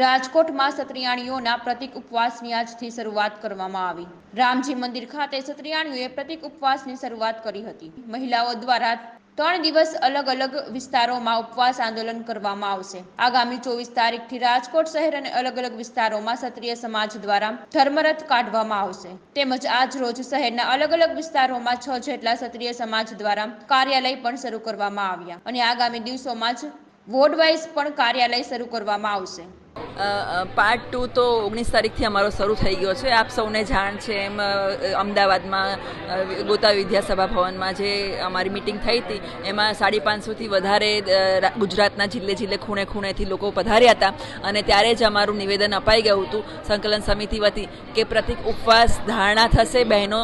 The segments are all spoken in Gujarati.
રાજકોટમાં સત્રિયાણીઓના પ્રતિક ઉપવાસની આજથી શરૂઆત કરવામાં આવી. રામજી મંદિર ખાતે સત્રિયાણીઓએ પ્રતિક ઉપવાસની શરૂઆત કરી હતી. મહિલાઓ દ્વારા ત્રણ દિવસ અલગ અલગ વિસ્તારોમાં ઉપવાસ આંદોલન કરવામાં આવશે. આગામી ચોવીસ તારીખથી રાજકોટ શહેર અને અલગ અલગ વિસ્તારોમાં ક્ષત્રિય સમાજ દ્વારા ધર્મરથ કાઢવામાં આવશે. તેમજ આજ રોજ શહેરના અલગ અલગ વિસ્તારોમાં છ જેટલા ક્ષત્રિય સમાજ દ્વારા કાર્યાલય પણ શરૂ કરવામાં આવ્યા. અને આગામી દિવસોમાં જ વોર્ડ વાઇઝ પણ કાર્યાલય શરૂ કરવામાં આવશે. પાર્ટ ટુ તો ઓગણીસ તારીખથી અમારો શરૂ થઈ ગયો છે. આપ સૌને જાણ છે એમ અમદાવાદમાં ગોતા વિદ્યાસભા ભવનમાં જે અમારી મિટિંગ થઈ હતી, એમાં સાડી પાંચસોથી વધારે ગુજરાતના જિલ્લે જિલ્લે ખૂણે ખૂણેથી લોકો પધાર્યા હતા. અને ત્યારે જ અમારું નિવેદન અપાઈ ગયું હતું સંકલન સમિતિ વતી કે પ્રતિક ઉપવાસ ધારણા થશે બહેનો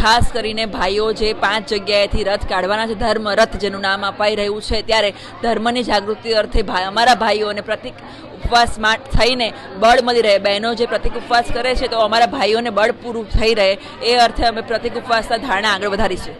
ખાસ કરીને ભાઈઓ જે પાંચ જગ્યાએથી રથ કાઢવાના છે, ધર્મ રથ જેનું નામ અપાઈ રહ્યું છે, ત્યારે ધર્મની જાગૃતિ અર્થે અમારા ભાઈઓને પ્રતિક ઉપવાસમાં, થઈને બળ મળી રહે. બહેનો જે પ્રતિક ઉપવાસ કરે છે, તો અમારા ભાઈઓને બળ પૂરું થઈ રહે. એ અર્થે અમે પ્રતિક ઉપવાસના ધારણા આગળ વધારીશું.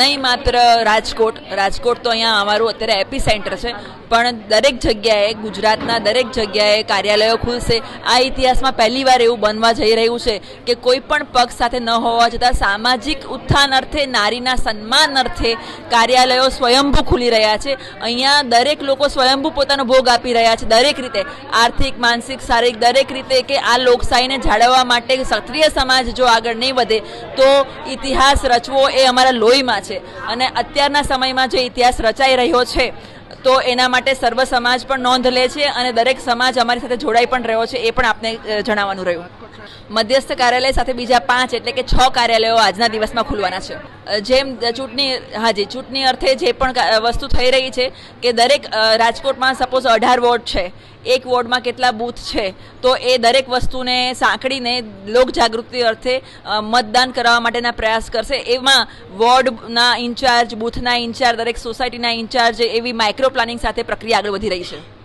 નહીં માત્ર રાજકોટ. રાજકોટ તો અહીંયા અમારું અત્યારે એપી સેન્ટર છે. પણ દરેક જગ્યાએ, ગુજરાતના દરેક જગ્યાએ કાર્યાલયો ખુલશે. આ ઇતિહાસમાં પહેલીવાર એવું બનવા જઈ રહ્યું છે કે કોઈ પણ પક્ષ સાથે ન હોવા છતાં સામાજિક ઉત્થાન અર્થે, નારીના સન્માન અર્થે કાર્યાલયો સ્વયંભૂ ખુલી રહ્યા છે. અહીંયા દરેક લોકો સ્વયંભૂ પોતાનો ભોગ આપી રહ્યા છે દરેક રીતે. આર્થિક, માનસિક, શારીરિક દરેક રીતે કે આ લોકશાહીને જાળવવા માટે ક્ષત્રિય સમાજ જો આગળ નહીં વધે, તો ઇતિહાસ રચવો એ અમારા લોહીમાં છે. અને અત્યારના સમયમાં જે ઇતિહાસ રચાઈ રહ્યો છે તો એના માટે સર્વ સમાજ પણ નોંધ લે છે અને દરેક સમાજ અમારી સાથે જોડાઈ પણ રહ્યો છે, એ પણ આપને જણાવવાનું રહ્યું. મધ્યસ્થ કાર્યાલય સાથે બીજા પાંચ, એટલે કે છ કાર્યાલયો આજના દિવસમાં ખુલવાના છે. જેમ ચૂંટણી હાજી ચૂંટણી અર્થે જે પણ વસ્તુ થઈ રહી છે કે દરેક રાજકોટમાં સપોઝ અઢાર વોર્ડ છે એક વોર્ડમાં કેટલા બૂથ છે, તો એ દરેક વસ્તુને સાંકળીને લોક જાગૃતિ અર્થે મતદાન કરાવવા માટેના પ્રયાસ કરશે. એમાં વોર્ડના ઇન્ચાર્જ, બૂથના ઇન્ચાર્જ, દરેક સોસાયટીના ઇન્ચાર્જ એવી માઇક્રો પ્લાનિંગ સાથે પ્રક્રિયા આગળ વધી રહી છે.